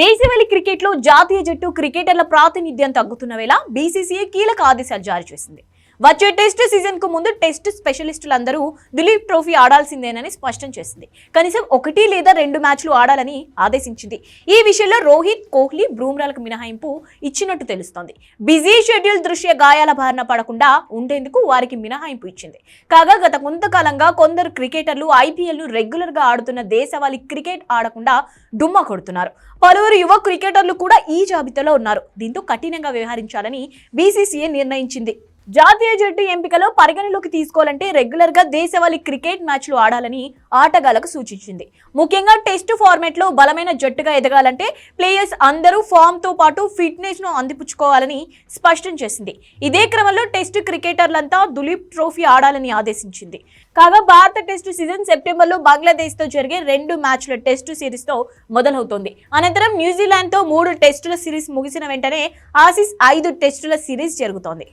దేశవాళీ క్రికెట్లో జాతీయ జట్టు క్రికెటర్ల ప్రాతినిధ్యం తగ్గుతున్న వేళ బీసీసీఐ కీలక ఆదేశాలు జారీ చేసింది. వచ్చే టెస్ట్ సీజన్కు ముందు టెస్ట్ స్పెషలిస్టులందరూ దిలీప్ ట్రోఫీ ఆడాల్సిందేనని స్పష్టం చేసింది. కనీసం ఒకటి లేదా రెండు మ్యాచ్లు ఆడాలని ఆదేశించింది. ఈ విషయంలో రోహిత్ కోహ్లీ బ్రూమ్రాలకు మినహాయింపు ఇచ్చినట్టు తెలుస్తోంది. బిజీ షెడ్యూల్ దృష్ట్యా గాయాల బారిన పడకుండా ఉండేందుకు వారికి మినహాయింపు ఇచ్చింది. కాగా గత కొంతకాలంగా కొందరు క్రికెటర్లు ఐపీఎల్ను రెగ్యులర్గా ఆడుతున్న దేశవాళీ క్రికెట్ ఆడకుండా డుమ్మా కొడుతున్నారు. పలువురు యువ క్రికెటర్లు కూడా ఈ జాబితాలో ఉన్నారు. దీంతో కఠినంగా వ్యవహరించాలని బీసీసీఐ నిర్ణయించింది. జాతీయ జట్టు ఎంపికలో పరిగణలోకి తీసుకోవాలంటే రెగ్యులర్గా దేశవాళీ క్రికెట్ మ్యాచ్లు ఆడాలని ఆటగాళ్ళకు సూచించింది. ముఖ్యంగా టెస్ట్ ఫార్మాట్లో బలమైన జట్టుగా ఎదగాలంటే ప్లేయర్స్ అందరూ ఫామ్తో పాటు ఫిట్నెస్ను అందిపుచ్చుకోవాలని స్పష్టం చేసింది. ఇదే క్రమంలో టెస్ట్ క్రికెటర్లంతా దులీప్ ట్రోఫీ ఆడాలని ఆదేశించింది. కాగా భారత టెస్టు సీజన్ సెప్టెంబర్లో బంగ్లాదేశ్తో జరిగే రెండు మ్యాచ్ల టెస్టు సిరీస్తో మొదలవుతోంది. అనంతరం న్యూజిలాండ్తో మూడు టెస్టుల సిరీస్ ముగిసిన వెంటనే ఆసీస్ ఐదు టెస్టుల సిరీస్ జరుగుతోంది.